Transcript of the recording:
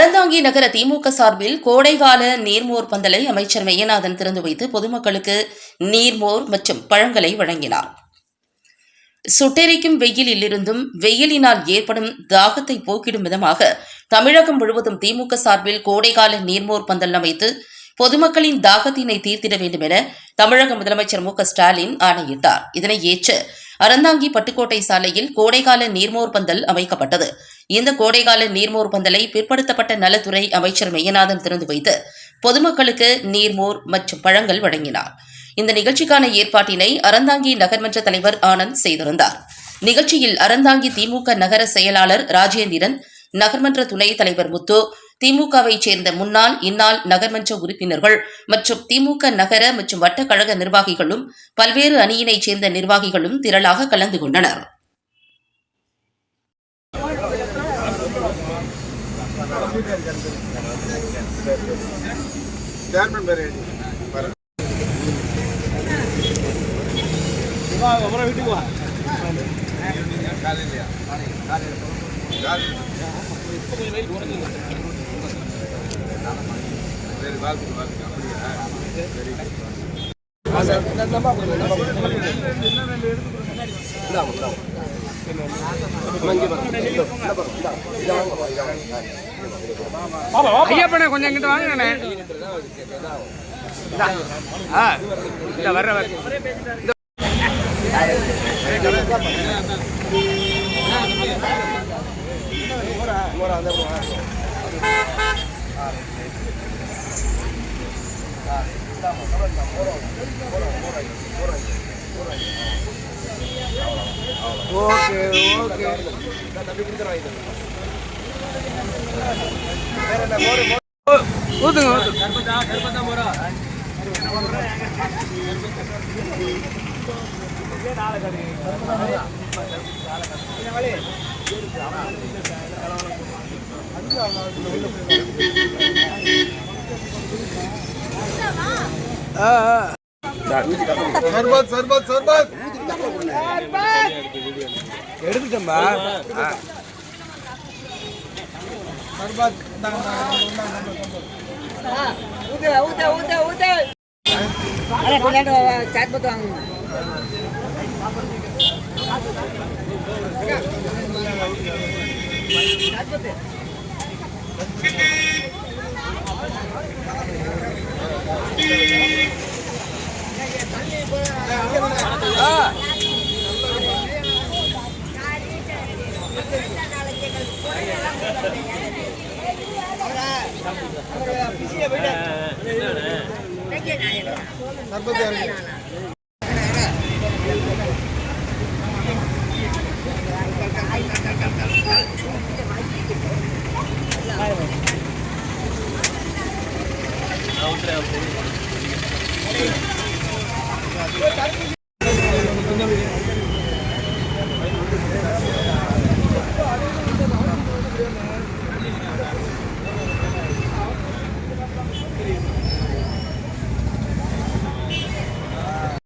அறந்தாங்கி நகர திமுக சார்பில் கோடைகால நீர்மோர் பந்தலை அமைச்சர் மெய்யநாதன் திறந்து வைத்து பொதுமக்களுக்கு நீர்மோர் மற்றும் பழங்களை வழங்கினார். சுட்டெரிக்கும் வெயிலிலிருந்தும் வெயிலினால் ஏற்படும் தாகத்தை போக்கிடும் விதமாக தமிழகம் முழுவதும் திமுக சார்பில் கோடைகால நீர்மோர் பந்தல் அமைத்து பொதுமக்களின் தாகத்தினை தீர்த்திட வேண்டும் என தமிழக முதலமைச்சர் மு ஸ்டாலின் ஆணையிட்டார். இதனை ஏற்று அறந்தாங்கி பட்டுக்கோட்டை சாலையில் கோடைகால நீர்மோர் பந்தல் அமைக்கப்பட்டது. இந்த கோடைகால நீர்மோர் பந்தலை பிற்படுத்தப்பட்ட நலத்துறை அமைச்சர் மெய்யநாதன் திறந்து வைத்து பொதுமக்களுக்கு நீர்மோர் மற்றும் பழங்கள் வழங்கினார். இந்த நிகழ்ச்சிக்கான ஏற்பாட்டினை அறந்தாங்கி நகர்மன்ற தலைவர் ஆனந்த் செய்திருந்தார். நிகழ்ச்சியில் அறந்தாங்கி திமுக நகர செயலாளர் ராஜேந்திரன் நகர்மன்ற துணைத் தலைவர் முத்து திமுகவை சேர்ந்த முன்னாள் இந்நாள் நகர்மன்ற உறுப்பினர்கள் மற்றும் திமுக நகர மற்றும் வட்ட கழக நிர்வாகிகளும் பல்வேறு அணியினைச் சேர்ந்த நிர்வாகிகளும் திரளாக கலந்து கொண்டனர். சேர்மன் பேர் எழுதி பாரு. காலையிலயா? காலையில. சரி, வாழ்த்துக்கள், அப்படியா? சரி. ஐயப்பண்ணே கொஞ்சம் இங்கிட்டு வாங்கண்ணே இந்தா. வர்ற வர ஓகே ஓகே ஊத்துங்க ஊத்துங்க சர்பத் சர்பத் சர்பத் எடுத்துட்டோம்பா சர்பத் ஊதே ஊதே ஊதே ஊதே அரே பிள்ளைங்க சாட் பத்து வாங்குங்க சாட் பத்து நாற்பத்தி ஆறு outra é a